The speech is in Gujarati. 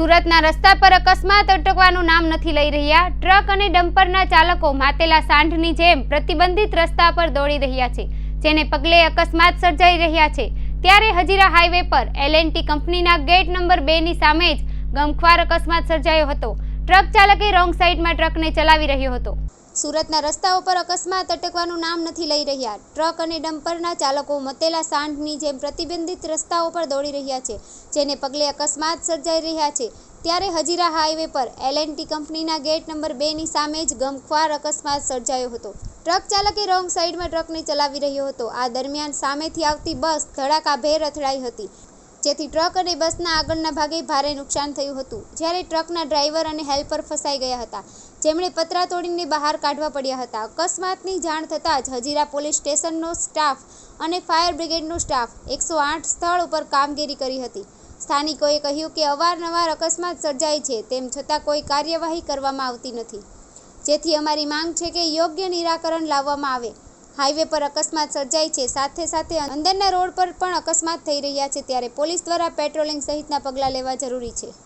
સુરતના રસ્તા પર અકસ્માત અટકવાનું નામ નથી લઈ રહ્યા. ટ્રક અને ડમ્પરના ચાલકો માતેલા સાંઢની જેમ પ્રતિબંધિત રસ્તા પર દોડી રહ્યા છે, જેને પગલે અકસ્માત સર્જાઈ રહ્યા છે. ત્યારે હજીરા હાઈવે પર એલએનટી કંપનીના ગેટ નંબર બેની સામે જ ગમખ્વાર અકસ્માત સર્જાયો હતો. ટ્રક ચાલકે રોંગ સાઈડમાં ટ્રકને ચલાવી રહ્યો હતો. સુરતના રસ્તાઓ પર અકસ્માત અટકવાનું નામ નથી લઈ રહ્યા. ટ્રક અને ડમ્પરના ચાલકો મતેલા સાંઢની જેમ પ્રતિબંધિત રસ્તાઓ પર દોડી રહ્યા છે, જેને પગલે અકસ્માત સર્જાઈ રહ્યા છે. ત્યારે હજીરા હાઈવે પર એલએનટી કંપનીના ગેટ નંબર બેની સામે જ ગમખ્વાર અકસ્માત સર્જાયો હતો. ટ્રક ચાલકે રોંગ સાઈડમાં ટ્રકને ચલાવી રહ્યો હતો. આ દરમિયાન સામેથી આવતી બસ ધડાકાભેર અથડાઈ હતી. જેથી ટ્રક અને બસના આગળના ભાગે ભારે નુકસાન થયું હતું. જ્યારે ટ્રકના ડ્રાઈવર અને હેલ્પર ફસાઈ ગયા હતા. જેમણે પતરા તોડીને બહાર કાઢવા પડ્યા હતા. અકસ્માતની જાણ થતાં જ હજીરા પોલીસ સ્ટેશનનો સ્ટાફ અને ફાયર બ્રિગેડનો સ્ટાફ એકસો આઠ સ્થળ ઉપર કામગીરી કરી હતી. સ્થાનિકોએ કહ્યું કે અવારનવાર અકસ્માત સર્જાય છે, તેમ છતાં કોઈ કાર્યવાહી કરવામાં આવતી નથી. જેથી અમારી માંગ છે કે યોગ્ય નિરાકરણ લાવવામાં આવે. હાઈવે પર અકસ્માત સર્જાય છે. સાથે સાથે અંદરના રોડ પર પણ અકસ્માત થઈ રહ્યા છે, ત્યારે પોલીસ દ્વારા પેટ્રોલિંગ સહિતના પગલાં લેવા જરૂરી છે.